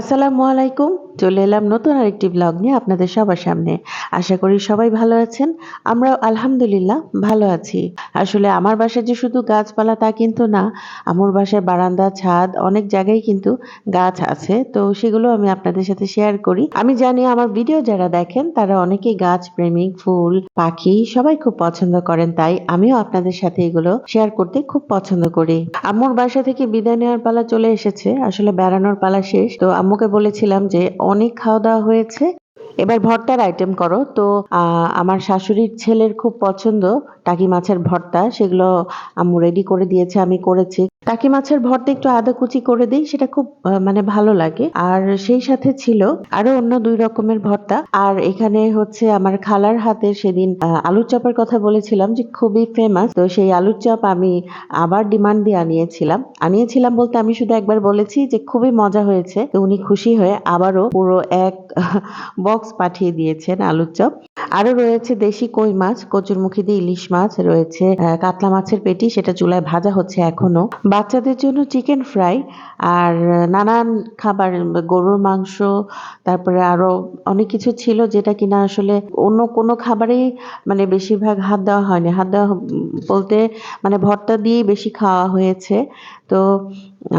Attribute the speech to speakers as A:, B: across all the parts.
A: আসসালামু আলাইকুম। চলে এলাম নতুন আরেকটি ব্লগ নিয়ে আপনাদের সবার সামনে। আশা করি সবাই ভালো আছেন। আমরা আলহামদুলিল্লাহ ভালো আছি। আসলে আমার বাসায় যে শুধু গাছপালা তা কিন্তু না, আমার বাসায় বারান্দা, ছাদ, অনেক জায়গায় কিন্তু গাছ আছে। তো সেগুলো আমি আপনাদের সাথে শেয়ার করি। আমি জানি আমার ভিডিও যারা দেখেন, তারা অনেকেই গাছ, প্রেমিক, ফুল, পাখি সবাই খুব পছন্দ করেন, তাই আমিও আপনাদের সাথে এগুলো শেয়ার করতে খুব পছন্দ করি। আম্মুর বাসা থেকে বিদায় নেওয়ার পালা চলে এসেছে। আসলে বেড়ানোর পালা শেষ। তো আম্মুকে বলেছিলাম যে অনেক খাওয়া দাওয়া হয়েছে, এবার ভর্তার আইটেম করো। তো আমার শাশুড়ির ছেলের খুব পছন্দ, টাকি মাছের ভর্তা, সেগুলো আম্মু রেডি করে দিয়েছে, আমি করেছি। টাকি মাছের ভর্তা একটু আদা কুচি করে দিই, সেটা খুব মানে ভালো লাগে। আর সেই সাথে ছিল আরও অন্য দুই রকমের ভর্তা। আর এখানে হচ্ছে আমার খালার হাতে সেদিন আলুর চপের কথা বলেছিলাম যে খুবই ফেমাস তো সেই আলুর চপ আমি আবার ডিমান্ড দিয়ে আনিয়েছিলাম। আনিয়েছিলাম বলতে আমি শুধু একবার বলেছি যে খুবই মজা হয়েছে। তো উনি খুশি হয়ে আবারও পুরো এক বক্স পাঠিয়ে দিয়েছেন আলুর চপ। আরও রয়েছে দেশি কই মাছ কচুরমুখী দিয়ে ইলিশ মাছ রয়েছে কাতলা মাছের পেটি, সেটা চুলায় ভাজা হচ্ছে এখনও। বাচ্চাদের জন্য চিকেন ফ্রাই আর নানান খাবার, গরুর মাংস, তারপরে আরও অনেক কিছু ছিল যেটা কিনা আসলে অন্য কোনো খাবারেই মানে বেশিরভাগ হাত দেওয়া হয়নি। হাত দেওয়া বলতে মানে ভর্তা দিয়েই বেশি খাওয়া হয়েছে। তো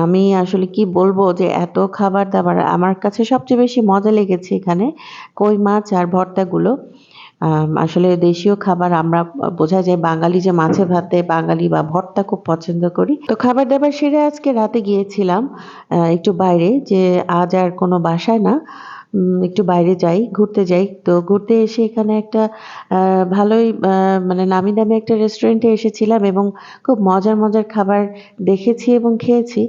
A: আমি আসলে কি বলব যে এত খাবার দাবার আমার কাছে সবচেয়ে বেশি মজা লেগেছে এখানে কই মাছ আর ভর্তাগুলো। আসলে দেশীয় খাবার আমরা বোঝা যায় বাঙালি যে মাছে ভাতে বাঙালি বা ভর্তা খুব পছন্দ করি। তো খাবার দাবার সেরে আজকে রাতে গিয়েছিলাম একটু বাইরে যে আজ আর কোনো বাসায় না। একটু বাইরে যাই, ঘুরতে যাই। তো ঘুরতে এসে এখানে একটা ভালোই মানে নামি দামি একটা রেস্টুরেন্টে এসেছিলাম এবং খুব মজার মজার খাবার দেখেছি এবং খেয়েছি।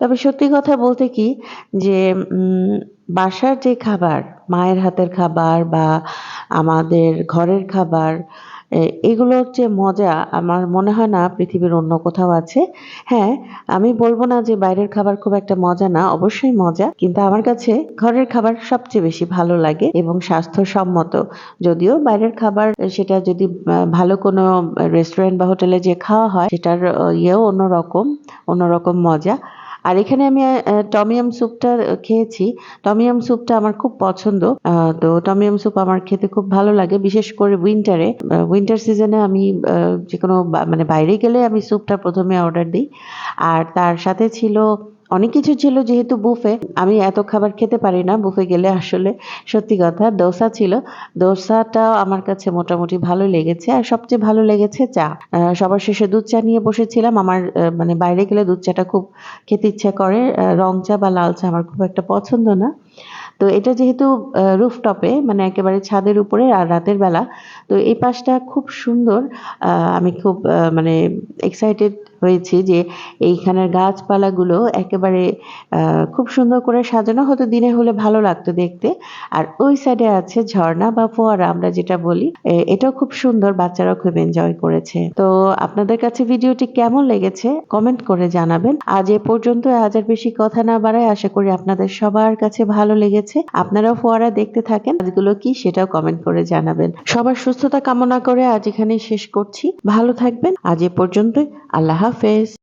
A: তবে সত্যি কথা বলতে কি যে বাসার যে খাবার, মায়ের হাতের খাবার বা আমাদের ঘরের খাবার এগুলোর যে মজা, আমার মনে হয় না পৃথিবীর অন্য কোথাও আছে। হ্যাঁ আমি বলব না যে বাইরের খাবার খুব একটা মজা না, অবশ্যই মজা। কিন্তু আমার কাছে ঘরের খাবার সবচেয়ে বেশি ভালো লাগে এবং স্বাস্থ্যসম্মত। যদিও বাইরের খাবার সেটা যদি ভালো কোনো রেস্টুরেন্ট বা হোটেলে যে খাওয়া হয়, সেটার ইয়েও অন্যরকম অন্যরকম মজা। আর এখানে আমি টমিয়াম স্যুপটা খেয়েছি। টমিয়াম স্যুপটা আমার খুব পছন্দ। তো টমিয়াম স্যুপ আমার খেতে খুব ভালো লাগে, বিশেষ করে উইন্টারে উইন্টার সিজনে আমি যে কোনো মানে বাইরে গেলে আমি স্যুপটা প্রথমে অর্ডার দিই। আর তার সাথে ছিল অনেক কিছু ছিল যেহেতু বুফে, আমি এত খাবার খেতে পারি না। বুফে গেলে আসলে সত্যি কথা দোসা ছিল। দোসাটা আমার কাছে মোটামুটি ভালো লেগেছে। আর সবচেয়ে ভালো লেগেছে চা। সবার শেষে দুধ চা নিয়ে বসেছিলাম। আমার মানে বাইরে গেলে দুধ চাটা খুব খেতে ইচ্ছে করে। রং চা বা লাল চা আমার খুব একটা পছন্দ না। তো এটা যেহেতু রুফটপে মানে একেবারে ছাদের উপরে আর রাতের বেলা তো এই পাশটা খুব সুন্দর। আমি খুব মানে এক্সাইটেড হয়েছি যে এইখানের গাছপালাগুলো একেবারে খুব সুন্দর করে সাজানো। হতো দিনে হলে ভালো লাগতো দেখতে। আর ওই সাইডে আছে ঝর্ণা বা ফোয়ারা আমরা যেটা বলি। এটাও খুব সুন্দর, বাচ্চারাও খুব এনজয় করেছে। তো আপনাদের কাছে ভিডিওটি কেমন লেগেছে কমেন্ট করে জানাবেন। আজ এ পর্যন্ত আজ আর বেশি কথা না বাড়ায় আশা করি আপনাদের সবার কাছে ভালো লেগেছে। আপনারাও ফোয়ারা দেখতে থাকেন। কাজগুলো কি সেটাও কমেন্ট করে জানাবেন। সবার সুস্থতা কামনা করে আজ এখানে শেষ করছি। ভালো থাকবেন। আজ এ পর্যন্তই। আল্লাহ হাফেজ।